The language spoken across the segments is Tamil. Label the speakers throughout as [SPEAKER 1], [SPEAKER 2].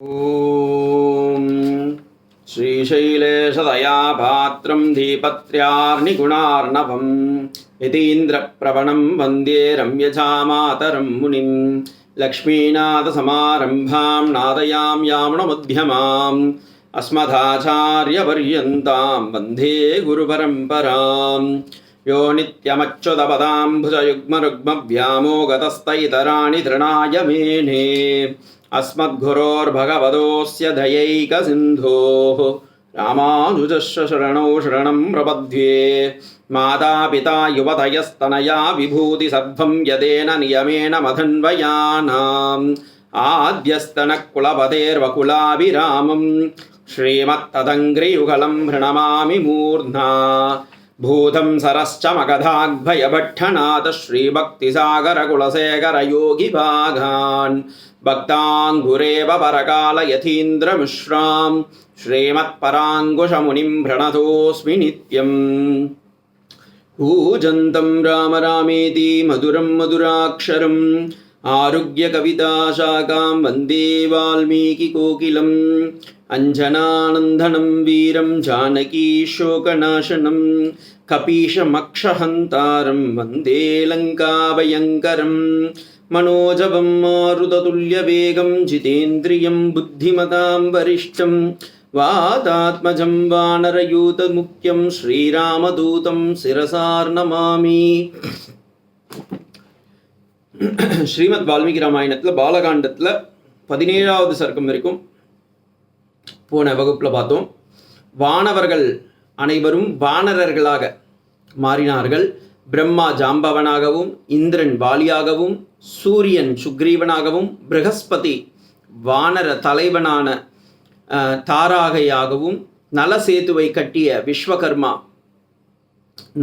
[SPEAKER 1] ॐ श्रीशैलेशदयापात्रं धीपत्र्यार्निगुणार्णवम् यतीन्द्रप्रवणं वन्दे रम्यजामातरं मुनिं लक्ष्मीनाथसमारम्भां नादयां यामणमध्यमाम् अस्मदाचार्यपर्यन्तां वन्दे गुरुपरम्परां यो नित्यमच्युतपदाम्भुजयुग्मरुग्मव्यामोगतस्तैतराणि तृणाय मेने अस्मद्गुरोर्भगवतोऽस्य दयैकसिन्धोः रामानुजस्य शरणौ शरणं प्रपद्ये मातापिता युवतयस्तनया विभूतिसर्वं यदेन नियमेन मधन्वयानाम् आद्यस्तनकुलपतेर्वकुलाभिरामं श्रीमत्तदङ्घ्रियुगलं प्रणमामि मूर्ध्ना भूतं सरश्च मगधाग्भयभट्टनाथ श्रीभक्तिसागरकुलशेखरयोगिभागान् भक्ताङ्गुरेव परकालयतीन्द्रमिश्रां श्रीमत्पराङ्कुशमुनिं प्रणतोऽस्मि नित्यम् कूजन्तं राम रामेति मधुरं मधुराक्षरम् आरुग्यकविताशाखां वन्दे वाल्मीकिकोकिलम् अञ्जनानन्दनं वीरं जानकीशोकनाशनं कपीशमक्षहन्तारं वन्दे लङ्काभयङ्करं मनोजवं मारुततुल्यवेगं जितेन्द्रियं बुद्धिमतां वरिष्ठं वातात्मजं वानरयूतमुख्यं श्रीरामदूतं शिरसार्नमामि ஸ்ரீமத் வால்மீகி ராமாயணத்தில் பாலகாண்டத்தில் பதினேழாவது சர்க்கம் வரைக்கும் போன வகுப்பில் பார்த்தோம். வானவர்கள் அனைவரும் வானரர்களாக மாறினார்கள். பிரம்மா ஜாம்பவனாகவும் இந்திரன் வாலியாகவும் சூரியன் சுக்ரீவனாகவும் பிரகஸ்பதி வானர தலைவனான தாராகையாகவும் நலசேதுவை கட்டிய விஸ்வகர்மா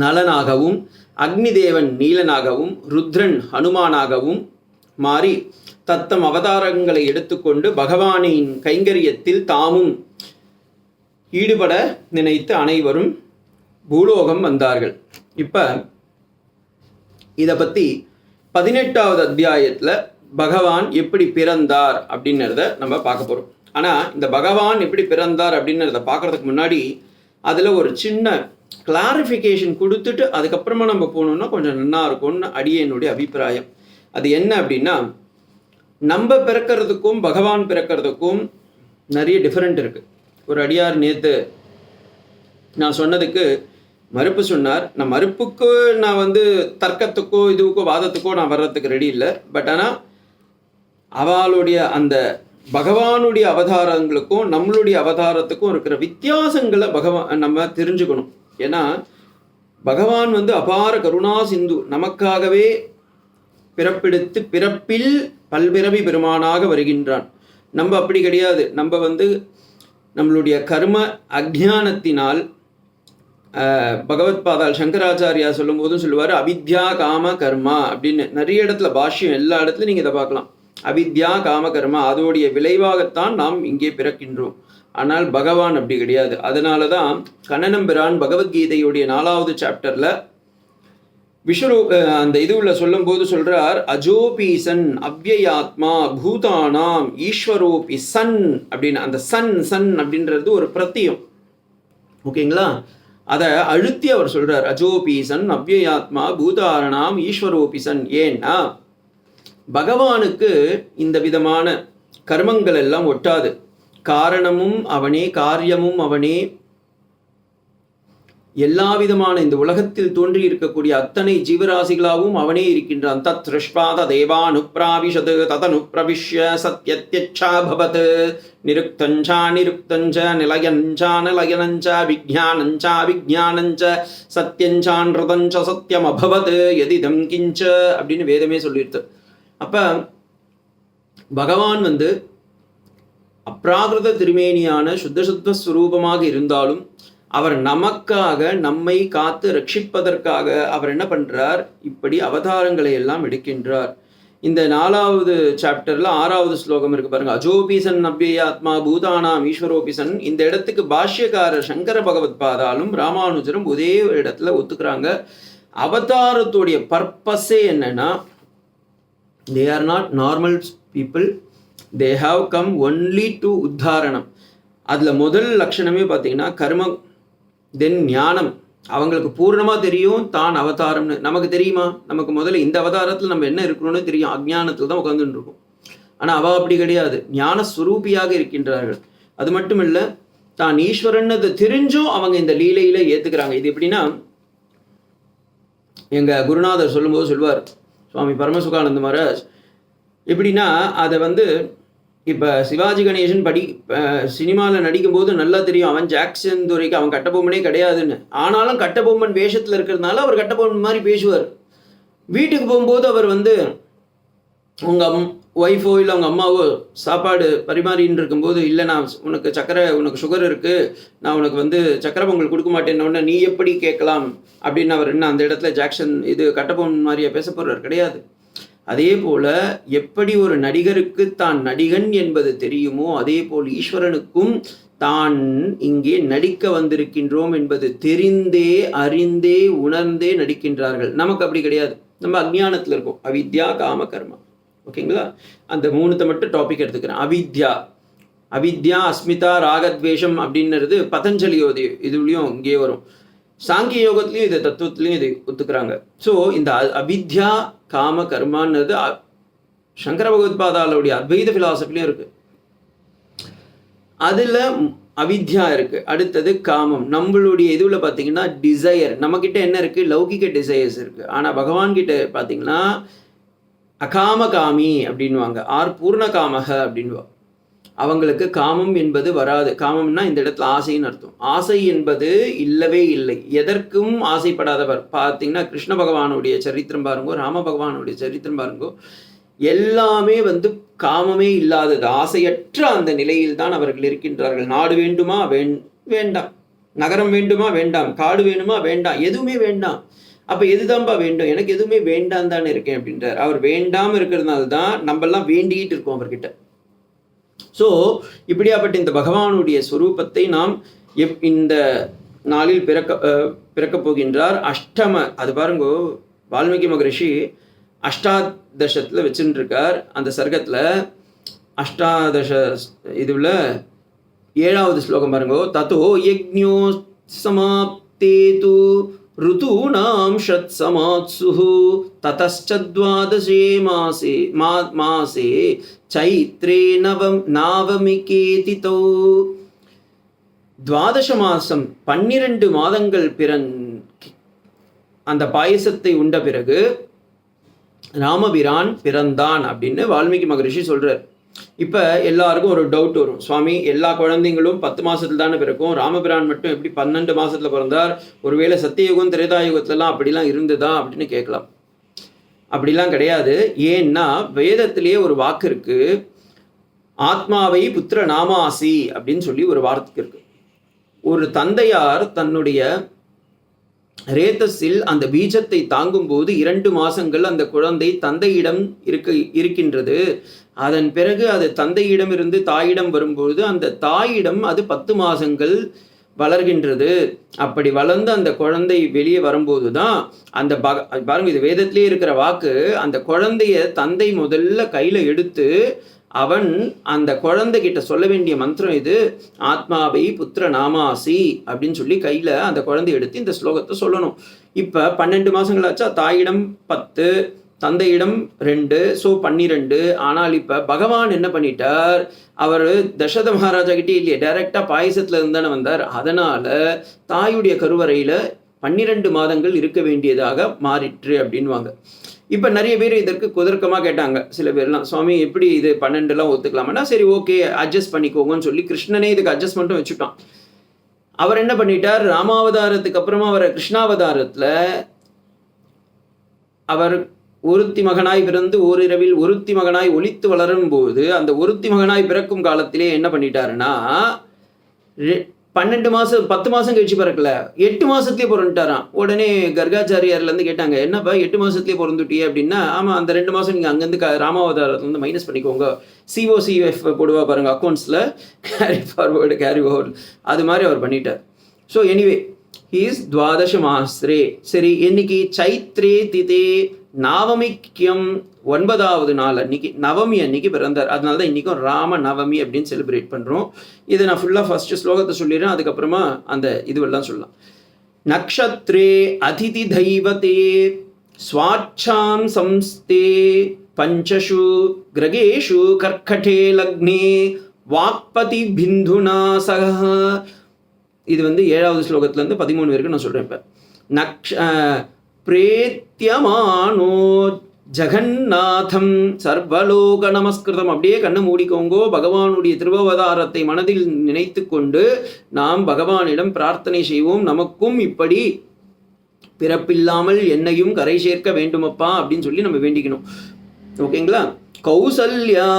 [SPEAKER 1] நலனாகவும் அக்னிதேவன் நீலனாகவும் ருத்ரன் ஹனுமானாகவும் மாறி தத்தம் அவதாரங்களை எடுத்துக்கொண்டு பகவானின் கைங்கரியத்தில் தாமும் ஈடுபட நினைத்து அனைவரும் பூலோகம் வந்தார்கள். இப்போ இதை பற்றி பதினெட்டாவது அத்தியாயத்தில் பகவான் எப்படி பிறந்தார் அப்படிங்கிறத நம்ம பார்க்க போகிறோம் ஆனால் இந்த பகவான் எப்படி பிறந்தார் அப்படிங்கிறத பார்க்கறதுக்கு முன்னாடி அதில் ஒரு சின்ன கிளாரிஃபிகேஷன் கொடுத்துட்டு அதுக்கப்புறமா நம்ம போனோம்னா கொஞ்சம் நல்லா இருக்கும்னு அடியனுடைய அபிப்பிராயம். அது என்ன அப்படின்னா நம்ம பிறக்கிறதுக்கும் பகவான் பிறக்கிறதுக்கும் நிறைய டிஃப்ரெண்ட் இருக்குது ஒரு அடியார் நேற்று நான் சொன்னதுக்கு மறுப்பு சொன்னார். நான் மறுப்புக்கு நான் வந்து தர்க்கத்துக்கோ இதுக்கோ வாதத்துக்கோ நான் வர்றதுக்கு ரெடி இல்லை. பட் ஆனால் அவளுடைய அந்த பகவானுடைய அவதாரங்களுக்கும் நம்மளுடைய அவதாரத்துக்கும் இருக்கிற வித்தியாசங்களை பகவான் நம்ம தெரிஞ்சுக்கணும். ஏன்னா பகவான் வந்து அபார கருணா சிந்து நமக்காகவே பிறப்பெடுத்து பிறப்பில் பல்பிறவி பெருமானாக வருகின்றான். நம்ம அப்படி கிடையாது. நம்ம வந்து நம்மளுடைய கர்ம அஜ்ஞானத்தினால் பகவத்பாதால் பகவத் பாதால் சங்கராச்சாரியா சொல்லும் போதும் சொல்லுவார் அவித்யா காம கர்மா அப்படின்னு. நிறைய இடத்துல பாஷ்யம் எல்லா இடத்துலையும் நீங்கள் இதை பார்க்கலாம். அவித்யா காம கர்மா அதோடைய விளைவாகத்தான் நாம் இங்கே பிறக்கின்றோம். ஆனால் பகவான் அப்படி கிடையாது. அதனால தான் கண்ணனம்பிரான் பகவத்கீதையுடைய நாலாவது சாப்டரில் விஸ்வரூ அஹ் அந்த இதுவுல சொல்லும்போது சொல்றார் அஜோபிசன் அவ்யயாத்மா பூதானாம் ஈஸ்வரோபி சன் அப்படின்னு அந்த சன் சன் அப்படின்றது ஒரு பிரத்தியம். ஓகேங்களா? அதை அழுத்தி அவர் சொல்றார் அஜோபீசன் அவ்யயாத்மா பூதாரணாம் ஈஸ்வரோபி சன் ஏன்னா பகவானுக்கு இந்த விதமான கர்மங்கள் எல்லாம் ஒட்டாது. காரணமும் அவனே காரியமும் அவனே எல்லா விதமான இந்த உலகத்தில் தோன்றி இருக்கக்கூடிய அத்தனை ஜீவராசிகளாகவும் அவனே இருக்கின்றான். தத் திருஷ்பாத தேவானுப்ராவிஷது ததனுப்ரவிஷ்ய சத்யத்யச்சா பவத். நிருக்தஞ்சா நிருக்தஞ்ச நிலயஞ்சா நிலயனஞ்ச விஜானஞ்சா விஜானஞ்ச சத்யஞ்சான்றதஞ்ச சத்தியம் அபவத். எதிதம் கிஞ்ச அப்படின்னு வேதமே சொல்லிடுது அப்ப பகவான் வந்து அப்ராகிருத திருமேனியான சுத்த சுத்த ஸ்வரூபமாக இருந்தாலும் அவர் நமக்காக நம்மை காத்து ரட்சிப்பதற்காக அவர் என்ன பண்ணுறார் இப்படி அவதாரங்களை எல்லாம் எடுக்கின்றார். இந்த நாலாவது சாப்டர்ல ஆறாவது ஸ்லோகம் இருக்கு பாருங்க. அஜோபிசன் நவ்யாத்மா பூதானாம் ஈஸ்வரோபிசன் இந்த இடத்துக்கு பாஷ்யக்காரர் சங்கர பகவத் பாதாலும் ராமானுஜரும் ஒரே ஒரு இடத்துல ஒத்துக்கிறாங்க. அவதாரத்துடைய பர்பஸே என்னன்னா they are not normal people they have come only to உத்தாரணம். அதில் முதல் லட்சணமே பார்த்தீங்கன்னா கர்ம தென் ஞானம். அவங்களுக்கு பூர்ணமாக தெரியும் தான் அவதாரம்னு. நமக்கு தெரியுமா? நமக்கு முதல்ல இந்த அவதாரத்தில் நம்ம என்ன இருக்கணும்னு தெரியும். அஜ்ஞானத்தில் தான் உட்காந்துட்டு இருக்கோம். ஆனால் அவள் அப்படி கிடையாது. ஞான சுரூபியாக இருக்கின்றார்கள். அது மட்டும் இல்லை தான் ஈஸ்வரன்னு தெரிஞ்சும் அவங்க இந்த லீலையில ஏற்றுக்கிறாங்க இது எப்படின்னா எங்கள் குருநாதர் சொல்லும்போது சொல்வார். சுவாமி பரமசுகானந்த மகாராஜ். எப்படின்னா அதை வந்து இப்போ சிவாஜி கணேசன் படி சினிமாவில் நடிக்கும்போது நல்லா தெரியும் அவன் ஜாக்சன் துறைக்கு அவன் கட்டபொம்மனே கிடையாதுன்னு. ஆனாலும் கட்டபொம்மன் வேஷத்தில் இருக்கிறதுனால அவர் கட்டபொம்மன் மாதிரி பேசுவார். வீட்டுக்கு போகும்போது அவர் வந்து உங்கள் அம் ஒய்ஃபோ இல்லை அவங்க அம்மாவோ சாப்பாடு பரிமாறின்னு இருக்கும்போது இல்லை நான் உனக்கு சக்கரை உனக்கு சுகர் இருக்குது நான் உனக்கு வந்து சக்கரை பொங்கல் கொடுக்க மாட்டேன்னு நீ எப்படி கேட்கலாம்? அப்படின்னு அவர் என்ன அந்த இடத்துல ஜாக்சன் இது கட்டபொம்மன் மாதிரியே பேச போகிறார் கிடையாது. அதே போல எப்படி ஒரு நடிகருக்கு தான் நடிகன் என்பது தெரியுமோ அதே போல் ஈஸ்வரனுக்கும் தான் இங்கே நடிக்க வந்திருக்கின்றோம் என்பது தெரிந்தே அறிந்தே உணர்ந்தே நடிக்கின்றார்கள். நமக்கு அப்படி கிடையாது. நம்ம அஜ்ஞானத்தில் இருக்கோம். அவித்யா காம கர்மா. ஓகேங்களா? அந்த மூணுத்தை மட்டும் டாபிக் எடுத்துக்கிறேன். அவித்யா. அவித்யா அஸ்மிதா ராகத்வேஷம் அப்படின்றது பதஞ்சலியோதி இதுலேயும் இங்கே வரும். சாங்கிய யோகத்துலேயும் இது தத்துவத்துலேயும் இது ஒத்துக்கிறாங்க. ஸோ இந்த அ- அவித்யா காம கர்மான்றது சங்கர பகவத்பாதாலுடைய அத்வைத ஃபிலாசபிலையும் இருக்கு. அதில் அவித்யா இருக்கு. அடுத்தது காமம். நம்மளுடைய இதுல பார்த்தீங்கன்னா டிசையர் நம்மக்கிட்ட என்ன இருக்கு? லௌகிக டிசையர்ஸ் இருக்கு. ஆனால் பகவான்கிட்ட பார்த்தீங்கன்னா அகாம காமி அப்படின்வாங்க ஆர் பூர்ண காமக அப்படின்வா அவங்களுக்கு காமம் என்பது வராது. காமம்னா இந்த இடத்துல ஆசைன்னு அர்த்தம். ஆசை என்பது இல்லவே இல்லை. எதற்கும் ஆசைப்படாதவர். பார்த்தீங்கன்னா கிருஷ்ண பகவானுடைய சரித்திரம் பாருங்கோ ராம பகவானுடைய சரித்திரம் பாருங்கோ எல்லாமே வந்து காமமே இல்லாதது. ஆசையற்ற அந்த நிலையில் தான் அவர்கள் இருக்கின்றார்கள். நாடு வேண்டுமா? வேண் வேண்டாம். நகரம் வேண்டுமா? வேண்டாம். காடு வேணுமா? வேண்டாம். எதுவுமே வேண்டாம். அப்போ எதுதான்பா வேண்டும்? எனக்கு எதுவுமே வேண்டாம் தானே இருக்கேன் அப்படின்றார். அவர் வேண்டாம இருக்கிறதுனால தான் நம்மெல்லாம் வேண்டிகிட்டு வேண்டிக்கிட்டு இருக்கோம் அவர்கிட்ட. ஸோ இப்படியாப்பட்ட இந்த பகவானுடைய ஸ்வரூபத்தை நாம் எப் இந்த நாளில் பிறக்க பிறக்கப் போகின்றார். அஷ்டம அது பாருங்க வால்மீகி மகரிஷி அஷ்டாதசத்தில் வச்சுருக்கார் அந்த சர்க்கத்தில் அஷ்டாதச இதுல ஏழாவது ஸ்லோகம் பாருங்கோ தத்தோ யக்ஞோ சமாப்தே ఋతూనాం షత్సమాత్సు తతశ్చ ద్వాదశే మాసే మా మాసే చైత్రే నవం నావమికేతితో துவாதச மாதம் பன்னிரண்டு மாதங்கள் பிறன் அந்த பாயசத்தை உண்ட பிறகு ராமபிரான் பிறந்தான் அப்படின்னு வால்மீகி மகரிஷி சொல்கிறார் இப்ப எல்லாருக்கும் ஒரு டவுட் வரும். சுவாமி எல்லா குழந்தைங்களும் பத்து மாசத்துல தானே பிறக்கும். ராமபிரான் மட்டும் எப்படி பன்னெண்டு மாசத்துல பிறந்தார்? ஒருவேளை சத்தியயுகம் திரேதாயுகத்துலலாம் அப்படிலாம் இருந்ததா அப்படின்னு கேட்கலாம். அப்படிலாம் கிடையாது. ஏன்னா வேதத்திலேயே ஒரு வாக்கு இருக்கு. ஆத்மாவை புத்திர நாமாசி அப்படின்னு சொல்லி ஒரு வார்த்தை இருக்கு. ஒரு தந்தையார் தன்னுடைய ரேத்தஸில் அந்த பீஜத்தை தாங்கும்போது இரண்டு மாசங்கள் அந்த குழந்தை தந்தையிடம் இருக்க இருக்கின்றது. அதன் பிறகு அது தந்தையிடமிருந்து தாயிடம் வரும்போது அந்த தாயிடம் அது பத்து மாசங்கள் வளர்கின்றது. அப்படி வளர்ந்து அந்த குழந்தை வெளியே வரும்போது தான் அந்த பக பாருங்க இது வேதத்திலே இருக்கிற வாக்கு அந்த குழந்தைய தந்தை முதல்ல கையில் எடுத்து அவன் அந்த குழந்தைகிட்ட சொல்ல வேண்டிய மந்திரம் இது ஆத்மாவை புத்திர நாமாசி அப்படின்னு சொல்லி கையில அந்த குழந்தை எடுத்து இந்த ஸ்லோகத்தை சொல்லணும். இப்ப பன்னெண்டு மாசங்களாச்சா? தாயிடம் பத்து தந்தையிடம் ரெண்டு ஸோ பன்னிரெண்டு. ஆனால் இப்ப பகவான் என்ன பண்ணிட்டார்? அவர் தசரத மகாராஜா கிட்டே இல்லையே டைரக்டா பாயசத்துல இருந்தானே வந்தார். அதனால தாயுடைய கருவறையில பன்னிரெண்டு மாதங்கள் இருக்க வேண்டியதாக மாறிற்று அப்படின்வாங்க இப்போ நிறைய பேர் இதற்கு குதர்க்கமாக கேட்டாங்க. சில பேர்லாம் சுவாமி எப்படி இது பன்னெண்டுலாம் ஒத்துக்கலாமான்னா சரி ஓகே அட்ஜஸ்ட் பண்ணிக்கோங்கன்னு சொல்லி கிருஷ்ணனே இதுக்கு அட்ஜஸ்ட்மெண்ட்டும் வச்சுட்டான். அவர் என்ன பண்ணிட்டார்? ராமாவதாரத்துக்கு அப்புறமா வர கிருஷ்ணாவதாரத்தில் அவர் ஒருத்தி மகனாய் பிறந்து ஓரிரவில் ஒருத்தி மகனாய் ஒழித்து வளரும் போது அந்த ஒருத்தி மகனாய் பிறக்கும் காலத்திலே என்ன பண்ணிட்டாருன்னா பன்னெண்டு மாதம் பத்து மாதம் கழிச்சு பிறக்கல. எட்டு மாதத்துலேயே பிறந்துட்டாராம். உடனே கர்காச்சாரியார்லேருந்து கேட்டாங்க என்னப்பா எட்டு மாதத்துலேயே பிறந்துட்டியே? அப்படின்னா ஆமாம் அந்த ரெண்டு மாதம் நீங்கள் அங்கேருந்து க- ராமாவதாரத்தை வந்து மைனஸ் பண்ணிக்கோங்க. சிஓசிஎஃப் போடுவா பாருங்க அக்கௌண்ட்ஸில் கேரி ஃபார்வேர்டு கேரி ஓவர் அது மாதிரி அவர் பண்ணிட்டார். ஸோ எனிவே ஹீஸ் துவாதச மாஸ்ரே. சரி இன்னைக்கு சைத்ரே திதே நாவமிக்கியம் ஒன்பதாவது நாள் அன்னைக்கு நவமி அன்னைக்கு பிறந்தார். அதனால தான் இன்றைக்கும் ராம நவமி அப்படின்னு செலிப்ரேட் பண்ணுறோம் இதை நான் ஃபுல்லாக ஃபஸ்ட்டு ஸ்லோகத்தை சொல்லிடுறேன். அதுக்கப்புறமா அந்த இதுவெல்லாம் சொல்லலாம். நக்ஷத்ரே அதிதி தெய்வத்தே ஸ்வாட்சாம் சம்ஸ்தே பஞ்சஷு கிரகேஷு கர்க்கடே லக்னே வாக்பதி பிந்துனா சக இது வந்து ஏழாவது ஸ்லோகத்துலேருந்து பதிமூணு வரைக்கும் நான் சொல்கிறேன் இப்போ. நக்ஷ பிரேத்தியமானோ ஜெகநாதம் சர்வலோக நமஸ்கிருதம். அப்படியே கண்ணு மூடிக்கோங்கோ. பகவானுடைய திருவவதாரத்தை மனதில் நினைத்து கொண்டு நாம் பகவானிடம் பிரார்த்தனை செய்வோம். நமக்கும் இப்படி பிறப்பில்லாமல் என்னையும் கரை சேர்க்க வேண்டுமப்பா அப்படின்னு சொல்லி நம்ம வேண்டிக்கணும். ஓகேங்களா? கௌசல்யா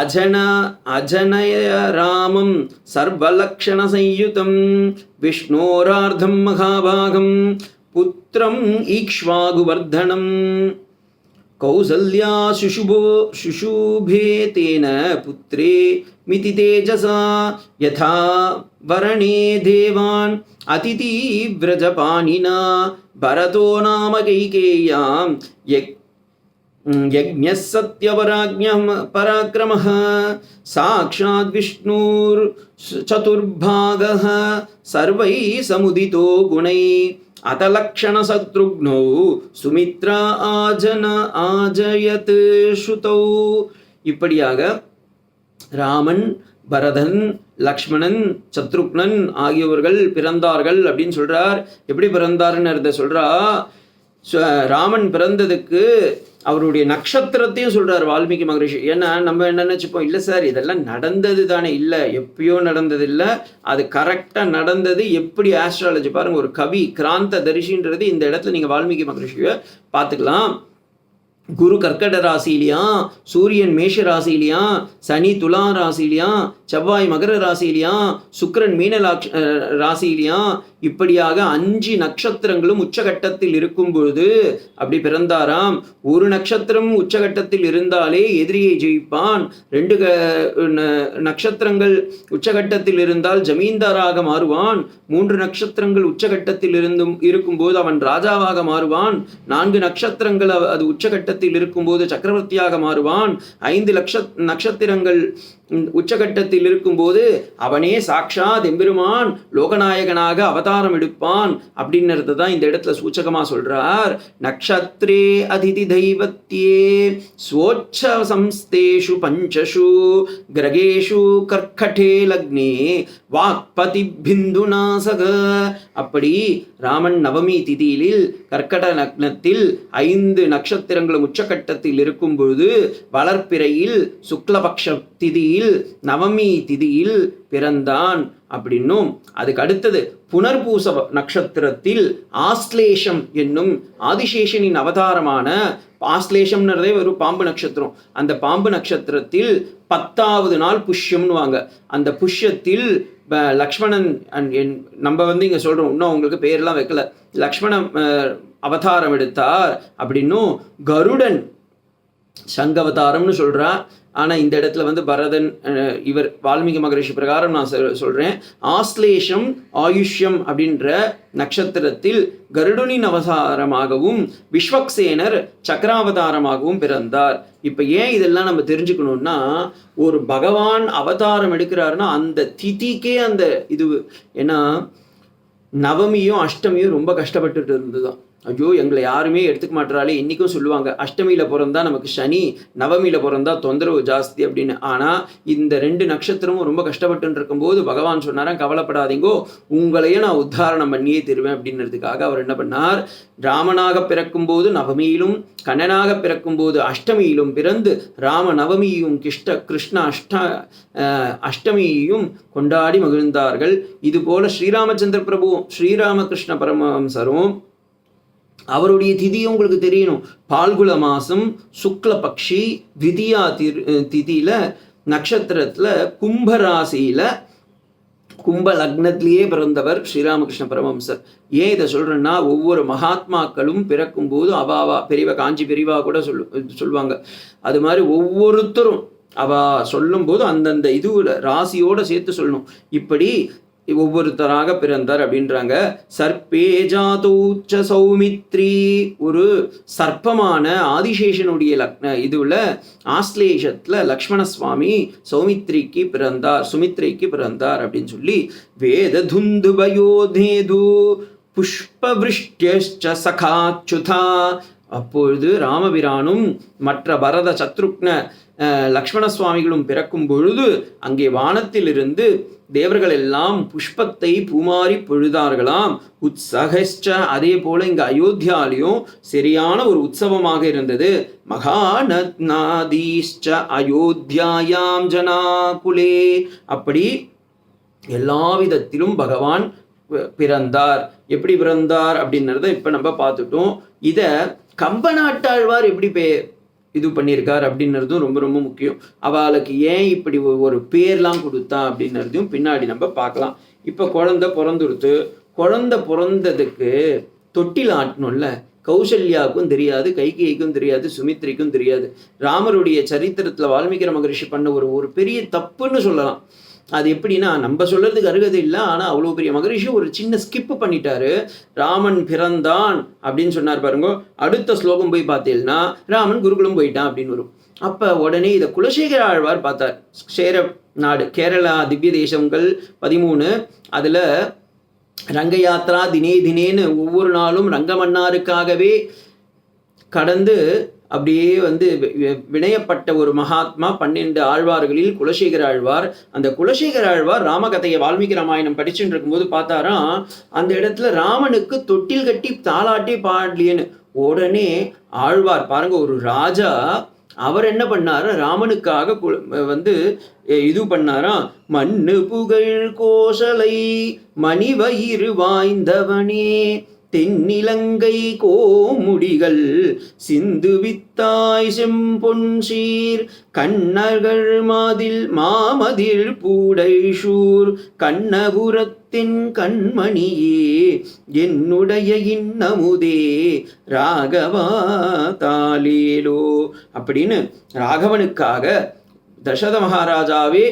[SPEAKER 1] அஜன அஜனய ராமம் சர்வலக்ஷண சயுதம் விஷ்ணோரார்த்தம் மகாபாகம் पुत्रम् ईक्ष्वागुवर्धनम्। कौसल्या शुशुभो शुशुभे तेन पुत्रे मिति तेजसा यथा वरणे देवान् अतितीव्रजपाणिना भरतो नाम कैकेय्यां यज्ञः सत्यपराज्ञः पराक्रमः साक्षाद्विष्णोर्चतुर्भागः सर्वैः समुदितो गुणैः। अतलक्षणशत्रुघ्नौ சுமித்ரா ஆஜன ஆஜயத் ஸ்ருதௌ இப்படியாக ராமன் பரதன் லக்ஷ்மணன் சத்ருக்னன் ஆகியவர்கள் பிறந்தார்கள் அப்படின்னு சொல்றார் எப்படி பிறந்தாருன்னு அதை சொல்றா சு- ராமன் பிறந்ததுக்கு அவருடைய நட்சத்திரத்தையும் சொல்கிறார் வால்மீகி மகரிஷி. ஏன்னா நம்ம என்ன நினச்சிப்போம் இல்லை சார் இதெல்லாம் நடந்தது தானே. இல்லை எப்பயோ நடந்தது இல்லை. அது கரெக்டாக நடந்தது. எப்படி ஆஸ்ட்ராலஜி பாருங்கள் ஒரு கவி கிராந்த தரிசின்றது இந்த இடத்துல நீங்கள் வால்மீகி மகரிஷியை பார்த்துக்கலாம். குரு கர்க்கட ராசியிலையா சூரியன் மேஷ ராசியிலையா சனி துலா ராசியிலையா செவ்வாய் மகர ராசியிலையா சுக்கரன் மீனலாட்ச லாக்ஷ- இப்படியாக அஞ்சு நட்சத்திரங்களும் உச்சகட்டத்தில் இருக்கும் பொழுது அப்படி பிறந்தாராம். ஒரு நட்சத்திரம் உச்சகட்டத்தில் இருந்தாலே எதிரியை ஜெயிப்பான். ரெண்டு க- நட்சத்திரங்கள் உச்சகட்டத்தில் இருந்தால் ஜமீன்தாராக மாறுவான். மூன்று நட்சத்திரங்கள் உச்சகட்டத்தில் இருந்தும் இருக்கும்போது அவன் ராஜாவாக மாறுவான். நான்கு நட்சத்திரங்கள் அது உச்சகட்டத்தில் இருக்கும்போது சக்கரவர்த்தியாக மாறுவான். ஐந்து லட்ச நட்சத்திரங்கள் உச்சகட்டத்தில் இருக்கும்போது அவனே சாக்ஷாத் எம்பெருமான் லோகநாயகனாக அவதாரம் எடுப்பான் அப்படின்றது தான் இந்த இடத்துல சூச்சகமா சொல்றார். நக்ஷத்ரே அதிதி தெய்வத்தியே ஸ்வோச்ச சம்ஸ்தேஷு பஞ்சஷு கிரகேஷு கர்க்கடே லக்னே வாக்பதி பிந்து நாசக. அப்படி ராமன் நவமி திதியில் கர்க்கட லக்னத்தில் ஐந்து நட்சத்திரங்களும் உச்சகட்டத்தில் இருக்கும் பொழுது வளர்ப்பிறையில் சுக்லபக்ஷ திதியில் நவமி திதியில் பிறந்தான் அப்படின்னும். அதுக்கு அடுத்தது புனர்பூச நட்சத்திரத்தில் ஆஸ்லேஷம் என்னும் ஆதிசேஷனின் அவதாரமான ஆஸ்லேஷம்ன்றதே ஒரு பாம்பு நட்சத்திரம். அந்த பாம்பு நட்சத்திரத்தில் பத்தாவது நாள் புஷ்யம்னுவாங்க அந்த புஷ்யத்தில் லக்ஷ்மணன் அண்ட் என்- நம்ம வந்து இங்கே சொல்கிறோம் இன்னும் அவங்களுக்கு பேர்லாம் வைக்கல. லக்ஷ்மண அவதாரம் எடுத்தார் அப்படின்னும் கருடன் சங்கவதாரம்னு சொல்கிறான் ஆனால் இந்த இடத்துல வந்து பரதன் இவர் வால்மீகி மகரிஷி பிரகாரம் நான் சொல்கிறேன் ஆஸ்லேஷம் ஆயுஷ்யம் அப்படின்ற நட்சத்திரத்தில் கருடனின் அவதாரமாகவும் விஸ்வக்சேனர் சக்கராவதாரமாகவும் பிறந்தார். இப்போ ஏன் இதெல்லாம் நம்ம தெரிஞ்சுக்கணும்னா ஒரு பகவான் அவதாரம் எடுக்கிறாருன்னா அந்த திதிக்கே அந்த இது ஏன்னா நவமியும் அஷ்டமியும் ரொம்ப கஷ்டப்பட்டுட்டு இருந்துதான் ஐயோ எங்களை யாருமே எடுத்துக்க மாட்டாலே இன்னைக்கும் சொல்லுவாங்க. அஷ்டமியில் பிறந்தா நமக்கு சனி நவமியில் பிறந்தா தொந்தரவு ஜாஸ்தி அப்படின்னு. ஆனால் இந்த ரெண்டு நட்சத்திரமும் ரொம்ப கஷ்டப்பட்டு இருக்கும்போது பகவான் சொன்னாராம் கவலைப்படாதீங்கோ உங்களையே நான் உத்தாரணம் பண்ணியே தருவேன் அப்படின்றதுக்காக அவர் என்ன பண்ணார்? ராமனாக பிறக்கும்போது நவமியிலும் கண்ணனாக பிறக்கும்போது அஷ்டமியிலும் பிறந்து ராம நவமியும் கிருஷ்ட கிருஷ்ண அஷ்ட அஷ்டமியையும் கொண்டாடி மகிழ்ந்தார்கள். இதுபோல ஸ்ரீராமச்சந்திர பிரபு ஸ்ரீராமகிருஷ்ண பரமஹம்சரும் அவருடைய திதியும் உங்களுக்கு தெரியணும். பால்குல மாதம் சுக்ல பக்ஷி திதியா திரு திதியில் நட்சத்திரத்தில் கும்ப கும்ப லக்னத்திலேயே பிறந்தவர் ஸ்ரீராமகிருஷ்ண பரமம்சர் ஏன் இதை சொல்கிறேன்னா ஒவ்வொரு மகாத்மாக்களும் பிறக்கும்போது அவாவா பெரியவா காஞ்சி பெரியவா கூட சொல்லு சொல்லுவாங்க அது மாதிரி ஒவ்வொருத்தரும் அவ சொல்லும்போது அந்தந்த இதுல ராசியோட சேர்த்து சொல்லணும். இப்படி ஒவ்வொருத்தராக பிறந்தார் அப்படின்றாங்க. சர்ப்பே ஜாதூச்ச சௌமித்ரி ஒரு சர்ப்பமான ஆதிசேஷனுடைய லக்ன இதுல ஆஸ்லேஷத்துல லக்ஷ்மண சுவாமி சௌமித்ரிக்கு பிறந்தார் சுமித்ரிக்கு பிறந்தார் அப்படின்னு சொல்லி வேத துந்து பயோதேது புஷ்பவிருஷ்டியச்ச சகாச்சுதா. அப்பொழுது ராமபிரானும் மற்ற பரத சத்ருக்ன லக்ஷ்மண சுவாமிகளும் பிறக்கும் பொழுது அங்கே வானத்திலிருந்து தேவர்கள் எல்லாம் புஷ்பத்தை பூமாறி பொழுதார்களாம். உற்சகஷ்ட அதே போல இங்க அயோத்தியாலையும் சரியான ஒரு உற்சவமாக இருந்தது. மகாநத்நாதீஷ்ட அயோத்தியாயாம் ஜனாகுலே. அப்படி எல்லா விதத்திலும் பகவான் பிறந்தார். எப்படி பிறந்தார் அப்படின்றத இப்ப நம்ம பார்த்துட்டோம். இத கம்ப நாட்டாழ்வார் எப்படி பே இது பண்ணியிருக்கார் அப்படின்றதும் ரொம்ப ரொம்ப முக்கியம். அவளுக்கு ஏன் இப்படி ஒரு பேர்லாம் கொடுத்தா அப்படின்றதையும் பின்னாடி நம்ம பார்க்கலாம். இப்போ குழந்தை பிறந்துடுத்து குழந்தை பிறந்ததுக்கு தொட்டில் ஆட்டணும்ல. கௌசல்யாவுக்கும் தெரியாது கைகைக்கும் தெரியாது சுமித்ரிக்கும் தெரியாது. ராமருடைய சரித்திரத்தில் வால்மீகி மகரிஷி பண்ண ஒரு ஒரு பெரிய தப்புன்னு சொல்லலாம். அது எப்படின்னா நம்ம சொல்கிறதுக்கு அருகதை இல்லை ஆனால் அவ்வளோ பெரிய மகரிஷி ஒரு சின்ன ஸ்கிப்பு பண்ணிட்டாரு. ராமன் பிறந்தான் அப்படின்னு சொன்னார் பாருங்க. அடுத்த ஸ்லோகம் போய் பார்த்தீங்கன்னா ராமன் குருகுலம் போயிட்டான் அப்படின்னு வரும். அப்போ உடனே இதை குலசேகர ஆழ்வார் பார்த்தார். சேர நாடு கேரளா திவ்ய தேசங்கள் பதிமூணு. அதில் ரங்க யாத்ரா தினே தினேன்னு ஒவ்வொரு நாளும் ரங்கமன்னாருக்காகவே கடந்து அப்படியே வந்து வி- வினயப்பட்ட ஒரு மகாத்மா பன்னெண்டு ஆழ்வார்களில் குலசேகர ஆழ்வார். அந்த குலசேகர ஆழ்வார் ராமகதையை வால்மீகி ராமாயணம் படிச்சுட்டு இருக்கும்போது பார்த்தாராம் அந்த இடத்துல ராமனுக்கு தொட்டில் கட்டி தாளாட்டி பாடலியன்னு. உடனே ஆழ்வார் பாருங்க ஒரு ராஜா அவர் என்ன பண்ணார் ராமனுக்காக வந்து இது பண்ணாராம் மண்ணு புகழ் கோசலை மணிவயிறு வாய்ந்தவனே தென்னிலங்கை கோமுடிகள் சிந்து வித்தாய் செம்பொன் சீர். கண்ணர்கள் மாதில் மாமதில் பூடைஷூர். கண்ணபுரத்தின் கண்மணியே என்னுடைய இன்னமுதே. ராகவா தாலேலோ அப்படின்னு ராகவனுக்காக தசத மகாராஜாவே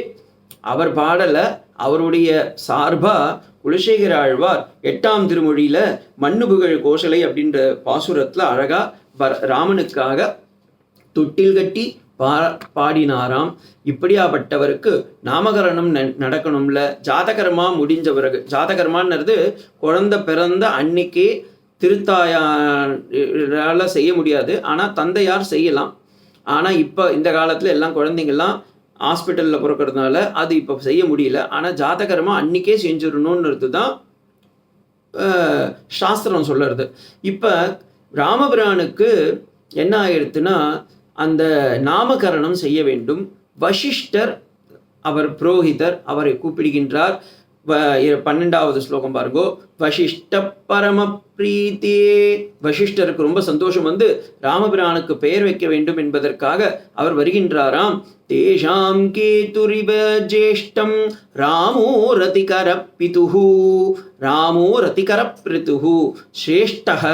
[SPEAKER 1] அவர் பாடல அவருடைய சார்பா குலசேகர ஆழ்வார் எட்டாம் திருமொழியில மண்ணு புகழ் கோசலை அப்படின்ற பாசுரத்துல அழகா பர- ராமனுக்காக தொட்டில் கட்டி பா பாடினாராம். இப்படியாப்பட்டவருக்கு நாமகரணம் ந- நடக்கணும்ல. முடிஞ்ச பிறகு ஜாதகரமானது குழந்த பிறந்த அன்னைக்கே திருத்தாயால செய்ய முடியாது. ஆனால் தந்தையார் செய்யலாம். ஆனால் இப்போ இந்த காலத்தில் எல்லாம் குழந்தைங்கள்லாம் ஹாஸ்பிட்டலில் பிறக்கிறதுனால அது இப்போ செய்ய முடியல. ஆனால் ஜாதகரமாக அன்னைக்கே செஞ்சிடணுன்றது தான் சாஸ்திரம் சொல்லுறது. இப்போ ராமபிரானுக்கு என்ன ஆயிடுத்துன்னா அந்த நாமகரணம் செய்ய வேண்டும். வசிஷ்டர் அவர் புரோஹிதர் அவரை கூப்பிடுகின்றார். பன்னெண்டாவது ஸ்லோகம் பாருங்கோ. வசிஷ்ட பரம பிரீத்தியே வசிஷ்டருக்கு ரொம்ப சந்தோஷம் வந்து ராமபிரானுக்கு பெயர் வைக்க வேண்டும் என்பதற்காக அவர் வருகின்றாராம். தேஷாம் கேதுரிவ ஜேஷ்டம் ராமோ ரதிகர பிதுஹு ராமோ ரதிகர பிரிதுஹு சிரேஷ்டக.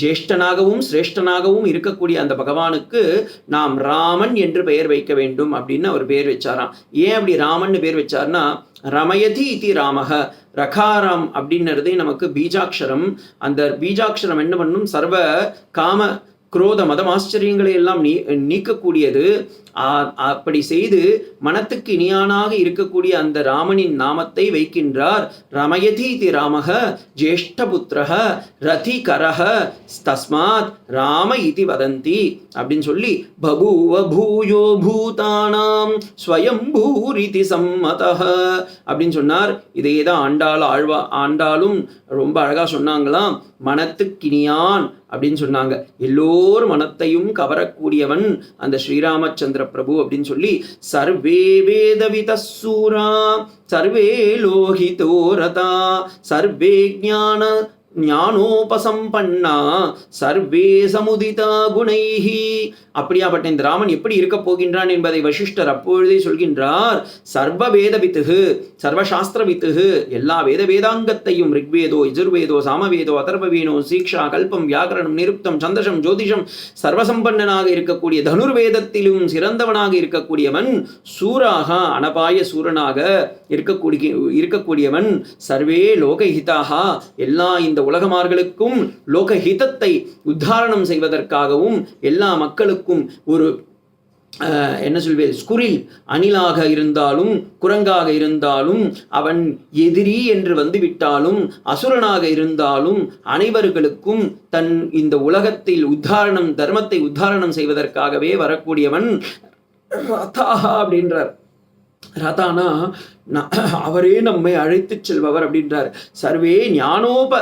[SPEAKER 1] ஜேஷ்டனாகவும் சிரேஷ்டனாகவும் இருக்கக்கூடிய அந்த பகவானுக்கு நாம் ராமன் என்று பெயர் வைக்க வேண்டும் அப்படின்னு அவர் பெயர் வச்சாராம். ஏன் அப்படி ராமன்னு பேர் வச்சார்னா ரமயதி இதி ராமக ரகாராம் அப்படின்றதே நமக்கு பீஜாட்சரம் அந்த பீஜாட்சரம் என்ன பண்ணும்? சர்வ காம குரோத மதம் ஆச்சரியங்களை எல்லாம் நீ நீக்கக்கூடியது. அப்படி செய்து மனத்துக்கு இனியானாக இருக்கக்கூடிய அந்த ராமனின் நாமத்தை வைக்கின்றார். ரமயதி ராமக ஜேஷ்டபுத்திரக ரதி கரக தஸ்மாத் ராம இதி வதந்தி அப்படின்னு சொல்லி பபூவ பூயோ பூதானாம் ஸ்வயம்பூரிதி சம்மதः அப்படின்னு சொன்னார். இதே தான் ஆண்டாள் ஆழ்வா ஆண்டாலும் ரொம்ப அழகா சொன்னாங்களாம். மனத்துக்கினியான் அப்படின்னு சொன்னாங்க. எல்லோர் மனத்தையும் கவரக்கூடியவன் அந்த ஸ்ரீராமச்சந்திர ராமச்சந்திர பிரபு அப்படின்னு சொல்லி சர்வே வேதவித சூரா சர்வே லோகிதோ ரதா சர்வே ஜான ஞானோபசம்பன்னா சர்வே சமுதிதா குணைஹி. அப்படியாப்பட்ட இந்த ராமன் எப்படி இருக்க போகின்றான் என்பதை வசிஷ்டர் அப்பொழுதே சொல்கின்றார். சர்வ வேத வித்துகு சர்வசாஸ்திர வித்துகு எல்லா வேத வேதாங்கத்தையும் ரிக்வேதோ யஜுர்வேதோ சாமவேதோ அதர்வவேனோ சீக்ஷா கல்பம் வியாகரணம் நிருப்தம் சந்தசம் ஜோதிஷம் சர்வசம்பன்னனாக இருக்கக்கூடிய தனுர்வேதத்திலும் சிறந்தவனாக இருக்கக்கூடியவன் சூராக அனபாய சூரனாக இருக்கக்கூடிய இருக்கக்கூடியவன் சர்வே லோகஹிதாக எல்லா இந்த உலகமார்களுக்கும் லோகஹிதத்தை உத்தாரணம் செய்வதற்காகவும் எல்லா மக்களுக்கும் ஒரு என்ன சொல்வேன் ஸ்குரில் அணிலாக இருந்தாலும் குரங்காக இருந்தாலும் அவன் எதிரி என்று வந்துவிட்டாலும் அசுரனாக இருந்தாலும் அனைவர்களுக்கும் தன் இந்த உலகத்தில் உத்தாரணம் தர்மத்தை உத்தாரணம் செய்வதற்காகவே வரக்கூடியவன் ரதாஹா அப்படின்றார். ரதானா அவரே நம்மை அழைத்துச் செல்பவர் அப்படின்றார். சர்வே ஞானோப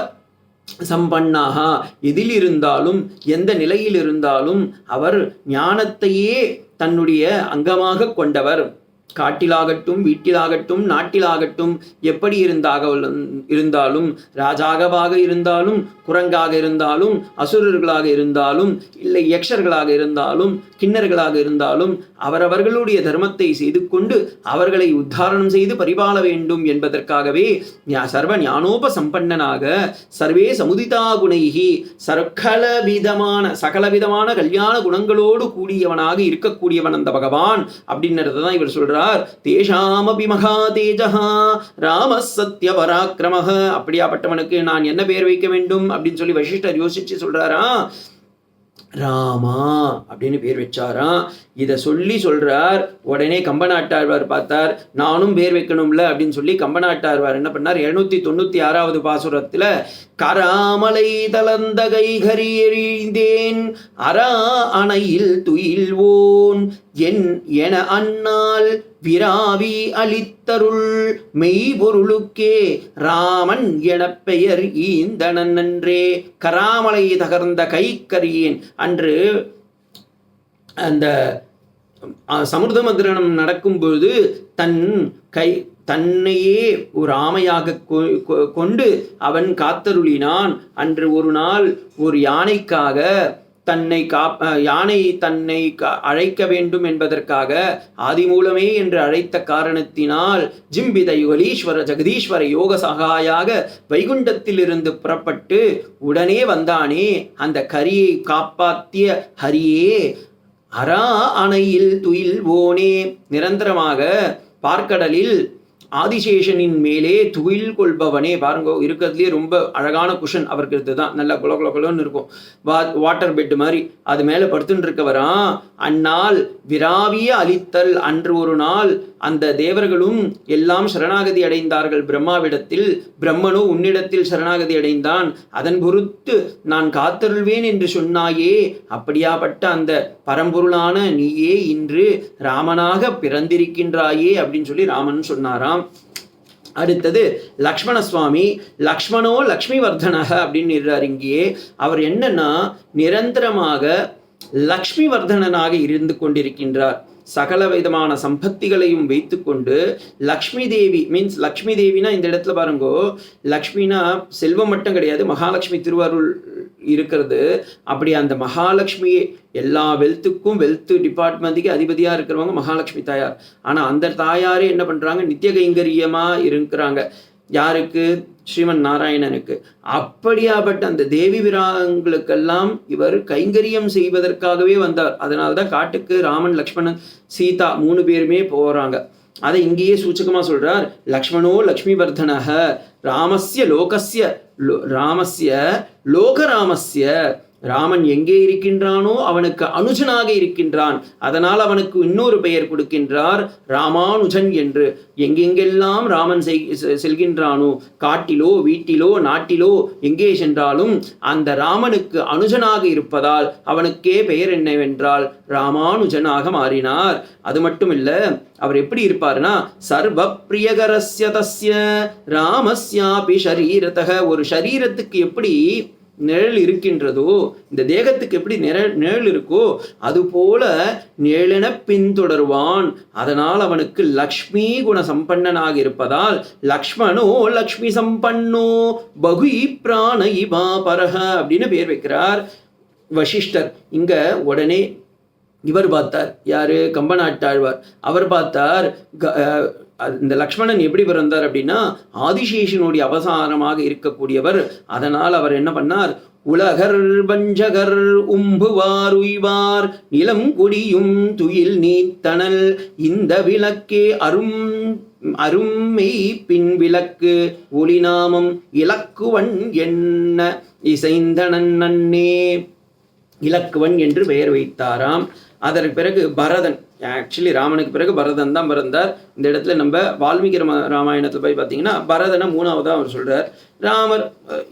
[SPEAKER 1] சம்பன்னாக எதில் இருந்தாலும் எந்த நிலையில் இருந்தாலும் அவர் ஞானத்தையே தன்னுடைய அங்கமாக கொண்டவர். காட்டிலாகட்டும் வீட்டிலாகட்டும் நாட்டிலாகட்டும் எப்படி இருந்தாக இருந்தாலும் ராஜாகவாக இருந்தாலும் குரங்காக இருந்தாலும் அசுரர்களாக இருந்தாலும் இல்லை யக்ஷர்களாக இருந்தாலும் கிண்ணர்களாக இருந்தாலும் அவரவர்களுடைய தர்மத்தை செய்து கொண்டு அவர்களை உத்தாரணம் செய்து பரிபால வேண்டும் என்பதற்காகவே சர்வ ஞானோப சம்பன்னனாக சர்வே சமுதிதா குணைகி சகலவிதமான விதமான சகல விதமான கல்யாண குணங்களோடு கூடியவனாக இருக்கக்கூடியவன் அந்த பகவான் அப்படின்றத தான் இவர் சொல்றார் தேஷாமபி மகா தேஜஹா ராம சத்திய பராக்கிரமஹ. அப்படியாப்பட்டவனுக்கு நான் என்ன பெயர் வைக்க வேண்டும் அப்படின்னு சொல்லி வசிஷ்டர் யோசிச்சு சொல்றாரா? ராமா அப்படின்னு பேர் வச்சாராம் இதை சொல்லி சொல்றார் உடனே கம்பநாட்டாழ்வார் பார்த்தார் நானும் பேர் வைக்கணும்ல அப்படின்னு சொல்லி கம்பநாட்டாழ்வார் என்ன பண்ணார்? எழுநூத்தி தொண்ணூத்தி ஆறாவது பாசுரத்துல கராமலை தளர்ந்த கைகரி எறிந்தேன் அரா அணையில் துயில்வோன் என் என அன்னால் விராவி அளித்தருள் மெய்பொருளுக்கே ராமன் எனப் பெயர் ஈந்தனன் நன்றே. கராமலை தகர்ந்த கைக்கரியேன் அன்று அந்த அஹ், சமுர்த மந்திரணம் நடக்கும்பொழுது தன் கை தன்னையே ஒரு ஆமையாக கொ- கொ- கொண்டு அவன் காத்தருளினான். அன்று ஒரு நாள் ஒரு யானைக்காக தன்னை காப் யானை தன்னை கா- அழைக்க வேண்டும் என்பதற்காக ஆதிமூலமே என்று அழைத்த காரணத்தினால் ஜிம்பித யுகலீஸ்வர ஜெகதீஸ்வர யோக சகாயாக வைகுண்டத்திலிருந்து புறப்பட்டு உடனே வந்தானே அந்த கரியை காப்பாத்திய ஹரியே அரா அணையில் துயில் ஓனே நிரந்தரமாக பார்க்கடலில் ஆதிசேஷனின் மேலே துயில் கொள்பவனே. பாருங்க இருக்கிறதுலே ரொம்ப அழகான குஷன் அவருக்கு தான் நல்லா குல குல இருக்கும். வா வாட்டர் பெட் மாதிரி. அது மேலே படுத்துட்டு இருக்கவரா அந்நாள் விராவிய அழித்தல் அன்று ஒரு நாள் அந்த தேவர்களும் எல்லாம் சரணாகதி அடைந்தார்கள். பிரம்மாவிடத்தில் பிரம்மனோ உன்னிடத்தில் சரணாகதி அடைந்தான். அதன் பொறுத்து நான் காத்தருள்வேன் என்று சொன்னாயே. அப்படியாப்பட்ட அந்த பரம்பொருளான நீயே இன்று ராமனாக பிறந்திருக்கின்றாயே அப்படின்னு சொல்லி ராமன் சொன்னாராம். அடுத்தது லக்ஷ்மண சுவாமி லக்ஷ்மணோ லக்ஷ்மி வர்தனக அப்படின்னு இங்கேயே. அவர் என்னன்னா நிரந்தரமாக லக்ஷ்மி வர்தனனாக இருந்து கொண்டிருக்கின்றார். சகல விதமான சம்பத்திகளையும் வைத்துக்கொண்டு லக்ஷ்மி தேவி மீன்ஸ் லக்ஷ்மி தேவினா இந்த இடத்துல பாருங்கோ லக்ஷ்மினா செல்வம் மட்டும் கிடையாது மகாலட்சுமி திருவாரூர் இருக்கிறது. அப்படி அந்த மகாலட்சுமி எல்லா வெல்த்துக்கும் வெல்த் டிபார்ட்மெண்ட்டுக்கு அதிபதியாக இருக்கிறவங்க மகாலட்சுமி தாயார். ஆனால் அந்த தாயாரே என்ன பண்ணுறாங்க நித்திய கைங்கரியமாக இருக்கிறாங்க. யாருக்கு? ஸ்ரீமன் நாராயணனுக்கு. அப்படியாப்பட்ட அந்த தேவி விராங்களுக்கெல்லாம் இவர் கைங்கரியம் செய்வதற்காகவே வந்தார். அதனால தான் காட்டுக்கு ராமன் லக்ஷ்மணன் சீதா மூணு பேருமே போகிறாங்க அதை இங்கேயே சூச்சகமாக சொல்கிறார் லக்ஷ்மணோ லக்ஷ்மி வர்தனக ராமஸ்ய லோகஸ்ய லோ- ராமஸ்ய லோகராமஸ்ய ராமன் எங்கே இருக்கின்றானோ அவனுக்கு அனுஜனாக இருக்கின்றான். அதனால் அவனுக்கு இன்னொரு பெயர் கொடுக்கின்றார் ராமானுஜன் என்று. எங்கெங்கெல்லாம் ராமன் செய்- செ- செல்கின்றானோ காட்டிலோ வீட்டிலோ நாட்டிலோ எங்கே சென்றாலும் அந்த ராமனுக்கு அனுஜனாக இருப்பதால் அவனுக்கே பெயர் என்னவென்றால் ராமானுஜனாக மாறினார். அது மட்டும் இல்லை அவர் எப்படி இருப்பார்னா சர்வ பிரியகரஸ்ய தஸ்ய ராமஸ்யாபி ஷரீரத்தக ஒரு ஷரீரத்துக்கு எப்படி நிழல் இருக்கின்றதோ இந்த தேகத்துக்கு எப்படி நிழல் நிழல் இருக்கோ அதுபோல நிழலென பின்தொடருவான். அதனால் அவனுக்கு லக்ஷ்மி குண சம்பன்னனாக இருப்பதால் லக்ஷ்மணோ லக்ஷ்மி சம்பன்னோ பகு பிராண இவா பரஹ அப்படின்னு பேர் வைக்கிறார் வசிஷ்டர். இங்க உடனே இவர் பார்த்தார். யாரு? கம்பநாட்டாழ்வார். அவர் பார்த்தார் க- இந்த லக்ஷ்மணன் எப்படி பிறந்தார் அப்படின்னா ஆதிசேஷனுடைய அவசாரமாக இருக்கக்கூடியவர். அதனால் அவர் என்ன பண்ணார்? உலகர் வஞ்சகர் உம்புவார் உய்வார் நிலம் கொடியும் துயில் நீத்தனல். இந்த விளக்கே அரும் அருமை பின் விளக்கு. ஒளிநாமம் இலக்குவன் என்ன? இசைந்தனன் நன்னே. இலக்குவன் என்று பெயர் வைத்தாராம். அதற்கு பிறகு பரதன் ஆக்சுவலி ராமனுக்கு பிறகு பரதன் தான் பிறந்தார். இந்த இடத்துல நம்ம வால்மீகி ராம ராமாயணத்தில் போய் பார்த்தீங்கன்னா பரதனை மூணாவதா அவர் சொல்றார். ராமர்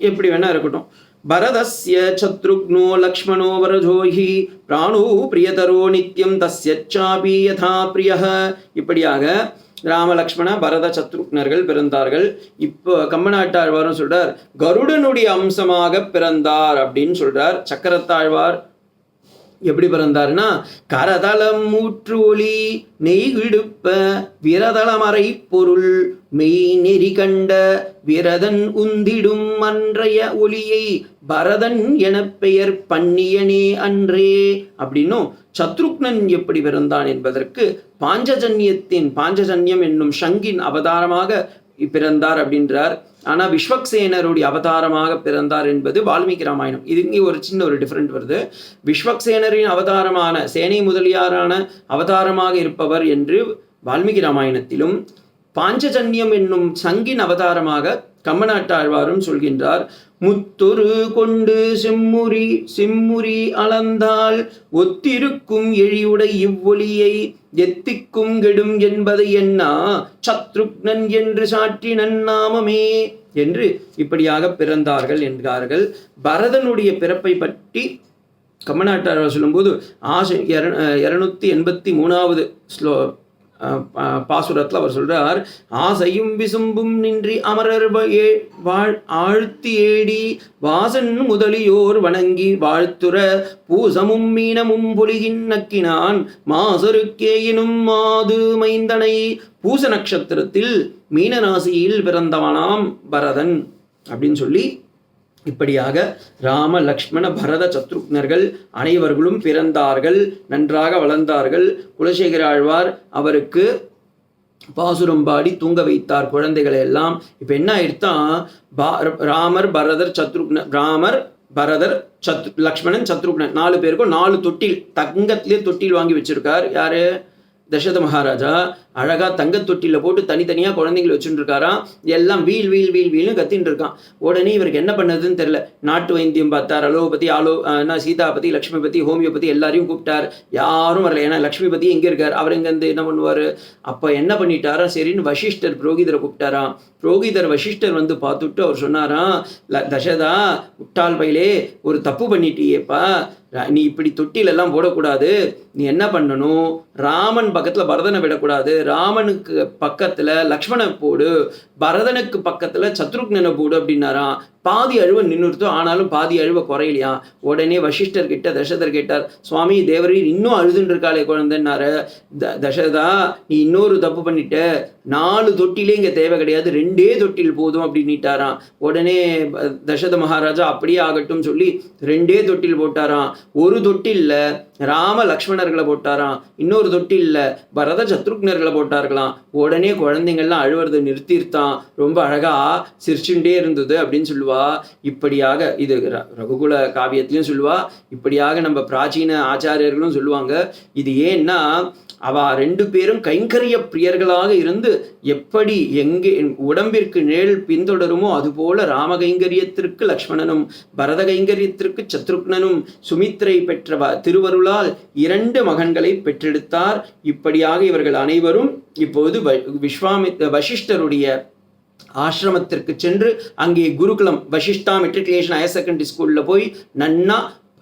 [SPEAKER 1] எப்படி வேணா இருக்கட்டும். பரதஸ்ய சத்ருக்னோ லக்ஷ்மணோ வரஜோஹி பிராணோ பிரியதரோ நித்யம் தஸ்யச்சாபி யதா பிரிய இப்படியாக ராம லக்ஷ்மண பரத சத்ருக்னர்கள் பிறந்தார்கள். இப்போ கம்மநாட்டாழ்வாரும் சொல்றார் கருடனுடைய அம்சமாக பிறந்தார் அப்படின்னு சொல்றார். சக்கரத்தாழ்வார் எப்படி பிறந்தாருன்னா கரதலம் மூற்று ஒளி நெய் விடுப்ப விரதளமறை பொருள் மெய் நெறி கண்ட விரதன் உந்திடும் அன்றைய ஒளியை பரதன் என பெயர் பண்ணியனே அன்றே அப்படின்னும் சத்ருக்னன் எப்படி பிறந்தான் என்பதற்கு பாஞ்சஜன்யத்தின் பாஞ்சஜன்யம் என்னும் ஷங்கின் அவதாரமாக பிறந்தார் அப்படின்றார். ஆனா விஸ்வக்சேனருடைய அவதாரமாக பிறந்தார் என்பது வால்மீகி ராமாயணம். இது இங்கே ஒரு சின்ன ஒரு டிஃப்ரெண்ட் வருது. விஸ்வக்சேனரின் அவதாரமான சேனை முதலியாரான அவதாரமாக இருப்பவர் என்று வால்மீகி ராமாயணத்திலும் பாஞ்சஜன்யம் என்னும் சங்கின் அவதாரமாக கம்மநாட்டாழ்வாரும் சொல்கின்றார் முத்தொரு கொண்டு செம்முறி செம்முறி அளந்தால் ஒத்திருக்கும் எழியுடை இவ்வொலியை எத்திக்கும் கெடும் என்பதை என்னா சத்ருக்னன் என்று சாற்றி நாமமே என்று இப்படியாக பிறந்தார்கள் என்கிறார்கள். பரதனுடைய பிறப்பை பற்றி கம்மநாட்டாழ்வார் சொல்லும்போது ஆசை இரநூத்தி எண்பத்தி மூணாவது ஸ்லோ பாசுரத்தில் அவர் சொல்றார் ஆசையும் விசும்பும் நின்றி அமரர் வாழ் ஆழ்த்தி ஏடி வாசன் முதலியோர் வணங்கி வாழ்த்துற பூசமும் மீனமும் புலிகின் நக்கினான் மாசருக்கேயினும் மாது மைந்தனை பூச நட்சத்திரத்தில் மீனராசியில் பிறந்தவனாம் பரதன். அப்படின்னு சொல்லி இப்படியாக ராம லக்ஷ்மண பரத சத்ருக்னர்கள் அனைவர்களும் பிறந்தார்கள் நன்றாக வளர்ந்தார்கள். குலசேகர ஆழ்வார் அவருக்கு பாசுரம்பாடி தூங்க வைத்தார் குழந்தைகளை எல்லாம். இப்போ என்ன ஆயிடுத்தான் பா ராமர் பரதர் சத்ருக்ன ராமர் பரதர் சத்ரு லக்ஷ்மணன் சத்ருக்னன். நாலு பேருக்கும் நாலு தொட்டில் தங்கத்திலே தொட்டில் வாங்கி வச்சிருக்கார். யாரு? தசரத மகாராஜா அழகாக தங்கத் போட்டு தனித்தனியாக குழந்தைங்களை வச்சுட்டு இருக்காராம் எல்லாம் வீல் வீல் வீல் வீல்னு கத்தின்னு இருக்கான். உடனே இவருக்கு என்ன பண்ணதுன்னு தெரியல. நாட்டு வைத்தியம் பார்த்தார் அலோபதி ஆலோ என்ன சீதாபதி லக்ஷ்மிபதி ஹோமியோபதி எல்லாரையும் கூப்பிட்டார். யாரும் வரல. ஏன்னா லக்ஷ்மிபதி எங்கே இருக்கார்? அவர் இங்கேருந்து என்ன பண்ணுவார்? அப்போ என்ன பண்ணிட்டாரா? சரின்னு வசிஷ்டர் புரோகிதரை கூப்பிட்டாராம் புரோகிதர் வசிஷ்டர் வந்து பார்த்துட்டு அவர் சொன்னாராம் "ல- தசதா முட்டாள் பையிலே ஒரு தப்பு பண்ணிட்டியேப்பா. நீ இப்படி தொட்டில எல்லாம் போடக்கூடாது. நீ என்ன பண்ணணும்? ராமன் பக்கத்துல பரதனை விடக்கூடாது. ராமனுக்கு பக்கத்துல லக்ஷ்மண போடு. பரதனுக்கு பக்கத்துல சத்ருக்னனை போடு அப்படின்னாராம். பாதி அழுவ நின்றுத்தோ ஆனாலும் பாதி அழுவ குறையிலையா? உடனே வசிஷ்டர் கிட்ட தசரதர் கேட்டார் சுவாமி தேவரீர் இன்னும் அழுதுன்னு இருக்காளே குழந்தைன்னாரு. த தசரதா நீ இன்னொரு தப்பு பண்ணிட்ட. நாலு தொட்டிலே இங்க தேவை கிடையாது. ரெண்டே தொட்டில் போதும் அப்படின்னுட்டாராம். உடனே ப- தசரத மகாராஜா அப்படியே ஆகட்டும் சொல்லி ரெண்டே தொட்டில் போட்டாராம். ஒரு தொட்டில்ல ராம லக்ஷ்மணர்களை போட்டாராம். இன்னொரு தொட்டில்ல பரத சத்ருக்னர்களை போட்டார்களாம். உடனே குழந்தைங்கள்லாம் அழுவுறதை நிறுத்தியிருத்தான். ரொம்ப அழகா சிரிச்சுட்டே இருந்தது அப்படின்னு சொல்லுவா. இப்படியாக இது ரகுகுல காவியத்திலையும் சொல்லுவா. இப்படியாக நம்ம பிராச்சீன ஆச்சாரியர்களும் சொல்லுவாங்க. இது ஏன்னா அவ ரெண்டு பேரும் கைங்கரிய பிரியர்களாக இருந்து எப்படி எங்கே உடம்பிற்கு நிழல் பின்தொடருமோ அதுபோல ராம கைங்கரியத்திற்கு லக்ஷ்மணனும் பரத கைங்கரியத்திற்கு சத்ருக்னனும் சுமி சுமித்திரை பெற்ற திருவருளால் இரண்டு மகன்களை பெற்றெடுத்தார். இப்படியாக இவர்கள் அனைவரும் இப்போது விஸ்வாமித் வசிஷ்டருடைய ஆசிரமத்திற்கு சென்று அங்கே குருகுலம் வசிஷ்டா மெட்ரிகுலேஷன் ஹையர் செகண்டரி ஸ்கூலில் போய் நன்னா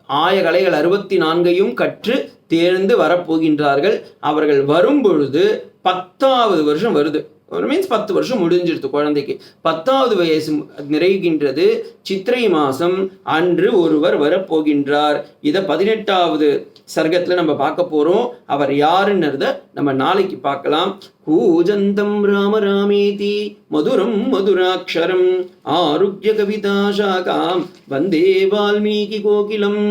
[SPEAKER 1] ஆய கலைகள் அறுபத்தி நான்கையும் கற்று தேர்ந்து வரப்போகின்றார்கள். அவர்கள் வரும்பொழுது பத்தாவது வருஷம் வருது. ஒரு மீன்ஸ் பத்து வருஷம் முடிஞ்சிருது குழந்தைக்கு. பத்தாவது வயசு நிறைகின்றது சித்திரை மாசம் அன்று ஒருவர் வரப்போகின்றார். இதை பதினெட்டாவது சர்க்கத்தில் நம்ம பார்க்க போறோம். அவர் யாருன்றத நம்ம நாளைக்கு பார்க்கலாம். கூஜந்தம் ராம ராமேதி மதுரம் மதுராட்சரம் ஆரோக்கிய கவிதா சாகாம். வந்தே வால்மீகி கோகிலம்.